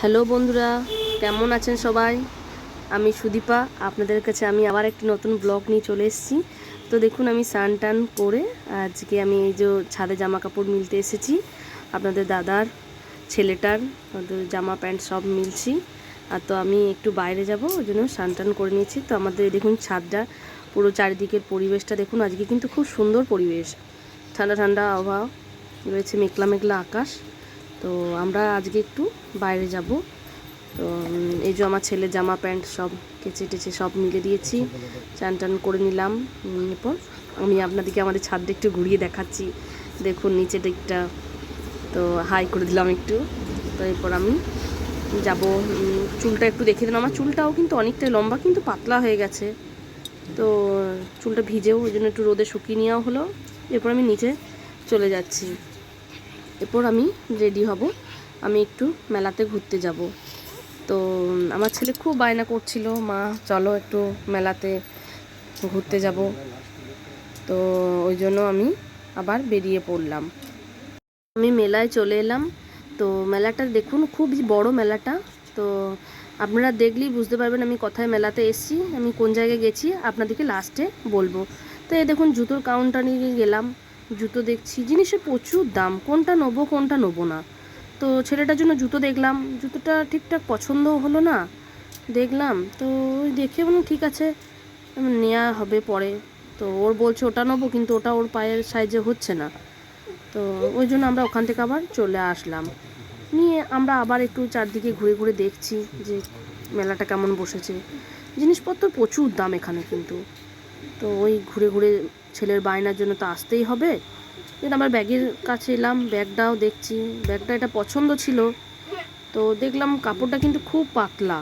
Hello বন্ধুরা, কেমন আছেন সবাই? আমি সুদীপা, আপনাদের কাছে আমি আবার একটি নতুন ব্লগ নিয়ে চলে এসেছি। তো দেখুন, আমি স্নান টান করে আজকে আমি এই যে ছাদে জামা কাপড় মিলতে এসেছি। আপনাদের দাদার, ছেলেটার জামা প্যান্ট সব মিলছি। আর তো আমি একটু বাইরে যাব, ওই জন্য স্নান টান করে নিয়েছি। তো আমাদের দেখুন ছাদটা, পুরো চারিদিকের পরিবেশটা দেখুন, আজকে কিন্তু খুব সুন্দর পরিবেশ। ঠান্ডা ঠান্ডা আবহাওয়া, রয়েছে মেঘলা মেঘলা আকাশ। তো আমরা আজকে একটু বাইরে যাব। তো এই যে আমার ছেলে জামা প্যান্ট সব কেচে টেচে সব মিলে দিয়েছি। চান টান করে নিলাম। এরপর আমি আপনাদেরকে আমাদের ছাদটা একটু ঘুরিয়ে দেখাচ্ছি। দেখুন নিচে দিকটা। তো, হাই করে দিলাম একটু। তো, এরপর আমি যাব। চুলটা একটু দেখে দিলাম আমার চুলটাও কিন্তু অনেকটাই লম্বা, কিন্তু পাতলা হয়ে গেছে। তো, চুলটা ভিজেও, ওই জন্য একটু রোদে শুকিয়ে নেওয়া হলো। এরপর আমি নিচে চলে যাচ্ছি। এরপর আমি রেডি হব। আমি একটু মেলাতে ঘুরতে যাব। তো আমার ছেলে খুব বায়না করছিল, মা, চলো একটু মেলাতে ঘুরতে যাব। তো, ওই জন্য আমি আবার বেরিয়ে পড়লাম। আমি মেলায় চলে এলাম। তো, মেলাটা দেখুন, খুব বড় মেলাটা। তো, আপনারা দেখলেই বুঝতে পারবেন আমি কোথায় মেলাতে এসেছি, আমি কোন জায়গায় গেছি, আপনাদেরকে লাস্টে বলব। তো, এই দেখুন, জুতোর কাউন্টারে গেলাম। জুতো দেখছি। জিনিসের প্রচুর দাম। কোনটা নেব কোনটা নেব না। তো ছেলেটার জন্য জুতো দেখলাম। জুতোটা ঠিকঠাক পছন্দ হলো না। দেখলাম। তো ওই দেখে বললাম, ঠিক আছে নেওয়া হবে পরে। তো ওর বলছে, ওটা নেব, কিন্তু ওটা ওর পায়ের সাইজে হচ্ছে না। তো ওই জন্য আমরা ওখান থেকে আবার চলে আসলাম। নিয়ে আমরা আবার একটু চারদিকে ঘুরে ঘুরে দেখছি যে মেলাটা কেমন বসেছে। জিনিসপত্র প্রচুর দাম এখানে কিন্তু। তো ওই ঘুরে ঘুরে ছেলের বায়নার জন্য তো আসতেই হবে। কিন্তু আমার ব্যাগের কাছে এলাম, ব্যাগটাও দেখছি। ব্যাগটা এটা পছন্দ ছিল। তো দেখলাম কাপড়টা কিন্তু খুব পাতলা।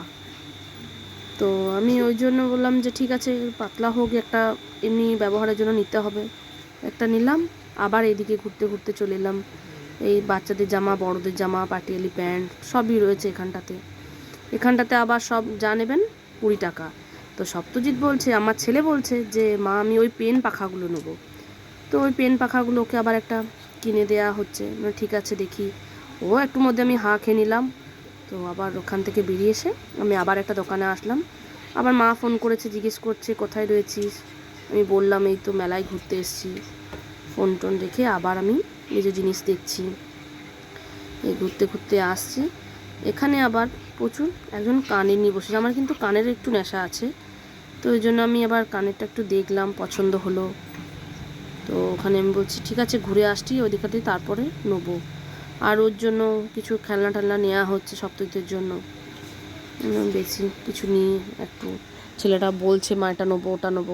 তো আমি ওই জন্য বললাম যে ঠিক আছে, পাতলা হোক, একটা এমনি ব্যবহারের জন্য নিতে হবে। একটা নিলাম, আবার এদিকে ঘুরতে ঘুরতে চলে এলাম। এই বাচ্চাদের জামা, বড়দের জামা পাটিয়ালি প্যান্ট সবই রয়েছে এখানটাতে। এখানটাতে আবার সব যা নেবেন কুড়ি টাকা। তো সপ্তজিৎ বলছে, আমার ছেলে বলছে যে, মা, আমি ওই পেন পাখাগুলো নেব। তো ওই পেন পাখাগুলো ওকে আবার একটা কিনে দেয়া হচ্ছে। ঠিক আছে, দেখি। ও একটু মধ্যে আমি হা খেয়ে নিলাম। তো আবার ওখান থেকে বেরিয়ে এসে আমি আবার একটা দোকানে আসলাম। আবার মা ফোন করেছে, জিজ্ঞেস করছে, কোথায় রয়েছিস? আমি বললাম, এই তো মেলায় ঘুরতে এসেছি। ফোন টোন রেখে আবার আমি নিজের জিনিস দেখছি। এই ঘুরতে ঘুরতে আসছি। এখানে আবার প্রচুর একজন কানের নিয়ে বসেছে। আমার কিন্তু কানের একটু নেশা আছে, তো ওই জন্য আমি আবার কানেরটা একটু দেখলাম, পছন্দ হলো। তো ওখানে আমি বলছি, ঠিক আছে, ঘুরে আসছি ওদিকটাতে তারপরে নেব। আর ওর জন্য কিছু খেলনা টেলনা নেওয়া হচ্ছে সপ্তাহের জন্য। বেশি কিছু নিয়ে একটু ছেলেটা বলছে মা এটা নেব, ওটা নেব।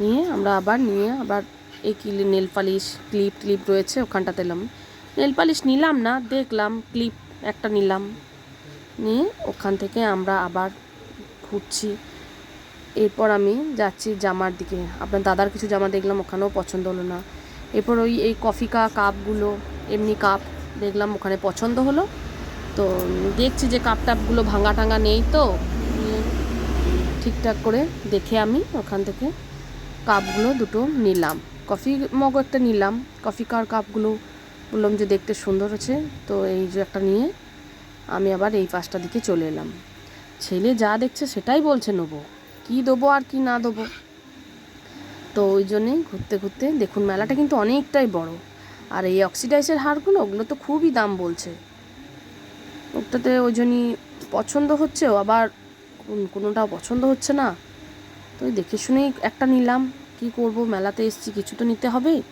নিয়ে আমরা আবার নিয়ে আবার এই কিলি নেল পালিশ, ক্লিপ ক্লিপ রয়েছে, ওখানটাতে এলাম। নেল পালিশ নিলাম না, দেখলাম ক্লিপ একটা নিলাম। নিয়ে ওখান থেকে আমরা আবার ঘুরছি। এরপর আমি যাচ্ছি জামার দিকে। আপনার দাদার কিছু জামা দেখলাম, ওখানেও পছন্দ হলো না। এরপর ওই, এই কফি কা কাপগুলো, এমনি কাপ দেখলাম ওখানে পছন্দ হলো। তো দেখছি যে কাপ টাপগুলো ভাঙা টাঙা নেই তো। ঠিকঠাক করে দেখে আমি ওখান থেকে কাপগুলো দুটো নিলাম। কফি মগ একটা নিলাম। কফি কার কাপগুলো বললাম যে দেখতে সুন্দর হচ্ছে তো এই যে একটা নিয়ে আমি আবার এই পাশটা দিকে চলে এলাম। ছেলে যা দেখছে সেটাই বলছে নেব। কী দেবো আর কি না দেবো? তো ওই জন্যে ঘুরতে ঘুরতে দেখুন মেলাটা কিন্তু অনেকটাই বড়। আর এই অক্সিডাইজের হারগুলো, ওগুলো তো খুবই দাম বলছে। ওটাতে ওই জন্যই পছন্দ হচ্ছেও আবার কোন- কোনোটাও পছন্দ হচ্ছে না। তো দেখে শুনেই একটা নিলাম। কি করব? মেলাতে এসেছি, কিছু তো নিতে হবে।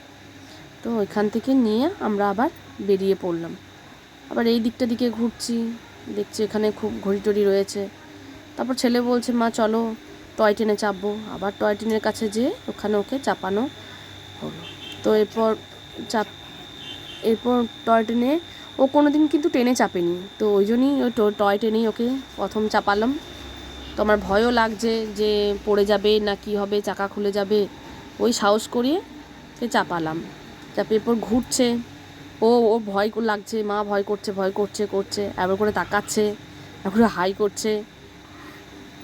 তো ওইখান থেকে নিয়ে আমরা আবার বেরিয়ে পড়লাম। আবার এই দিকটা দিকে ঘুরছি, দেখছি এখানে খুব ঘড়ি টড়ি রয়েছে। তারপর ছেলে বলছে, মা, চলো টয় ট্রেনে চাপবো। আবার টয় ট্রেনের কাছে যেয়ে ওখানে ওকে চাপানো হলো। তো এরপর চাপ, এরপর টয় ট্রেনে, ও কোনো দিন কিন্তু ট্রেনে চাপেনি। তো ওই জন্যই ওই টয় ট্রেনেই ওকে প্রথম চাপালাম। তো আমার ভয়ও লাগছে যে পড়ে যাবে না কি হবে, চাকা খুলে যাবে। ওই সাহস করিয়ে সে চাপালাম। চাপিয়ে এরপর ঘুরছে। ও ও ভয় লাগছে, মা ভয় করছে ভয় করছে করছে একবার করে তাকাচ্ছে একবার হাই করছে।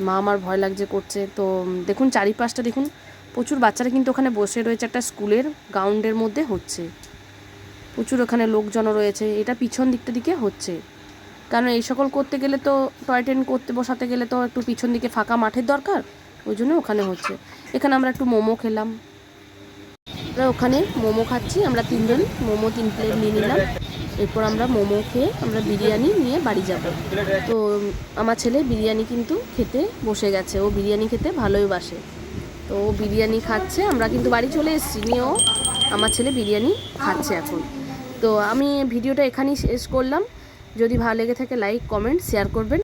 মা আমার ভয় লাগছে, করছে। তো দেখুন চারিপাশটা, দেখুন, প্রচুর বাচ্চারা কিন্তু ওখানে বসে রয়েছে একটা স্কুলের গ্রাউন্ডের মধ্যে হচ্ছে। প্রচুর ওখানে লোকজনও রয়েছে। এটা পিছন দিকটা দিকে হচ্ছে। কারণ এই সকল করতে গেলে তো, টয় ট্রেন করতে বসাতে গেলে তো একটু পিছন দিকে ফাঁকা মাঠের দরকার, ওই জন্য ওখানে হচ্ছে। এখানে আমরা একটু মোমো খেলাম। আমরা ওখানে মোমো খাচ্ছি, আমরা তিনজন, মোমো তিন প্লেট নিয়ে নিলাম। এরপর আমরা মোমো খেয়ে আমরা বিরিয়ানি নিয়ে বাড়ি যাব। তো আমার ছেলে বিরিয়ানি কিন্তু খেতে বসে গেছে, ও বিরিয়ানি খেতে ভালোই বাসে। তো ও বিরিয়ানি খাচ্ছে, আমরা কিন্তু বাড়ি চলে এসেছি নিয়েও আমার ছেলে বিরিয়ানি খাচ্ছে এখন। তো আমি ভিডিওটা এখানেই শেষ করলাম। যদি ভালো লেগে থাকে লাইক কমেন্ট শেয়ার করবেন।